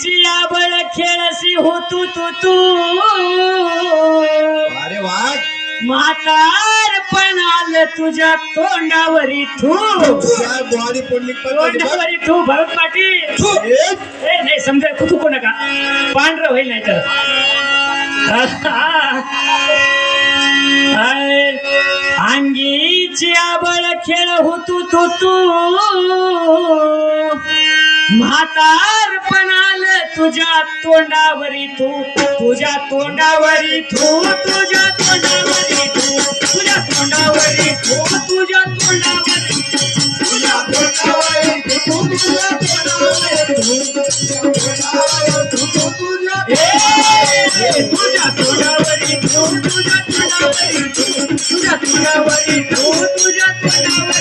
चियाबळ खेळसी हो तू तू तू. अरे वा. म्हातार पण आलं तुझ्या तोंडावरी थू काय बॉडी पडली बघ. तोंडावरी थू भरत पाटील. थू. ए, ए नाही समजा कुतुकू नका पांढरं होईल नाही तर अंगीची आबळ खेळ होतू तू तू. म्हातार पण आलं तुझ्या तोंडावरी तू तुझ्या तोंडावरी तू तुझ्या तोंडावरी तू तुझ्या तोंडावरी तू तुझ्या तोंडावरी तुझ्या तोंडावरी तू, तुझ्या तोंडावरी तू, तुझ्या तोंडावरी तू तुझ्या तोंडावरी तू तुझ्या तोंडावरी तू तुझ्या तोंडावरी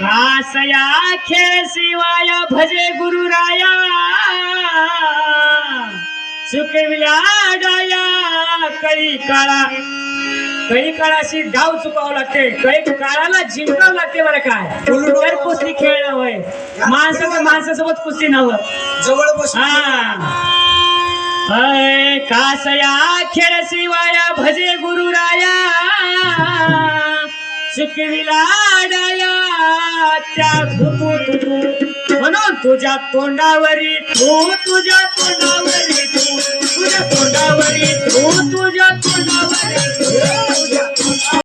कासया खेळ शिवाया भजे गुरुराया. चुकविल्या डाया. कळी काळा. कळी काळाशी डाव चुकावं लागते. कळी काळाला जिंकावं लागते बरं काय कुस्ती खेळणं होय. माणसाचं माणसासोबत कुस्ती नव्हतं जवळ बस अय कासया खेळ शिवाया भजे गुरुराया शिकविला त्या म्हणून तुझ्या तोंडावरी तुझ्या तोंडावरी तू तुझ्या तोंडावरी तू तुझ्या तोंडावरी तू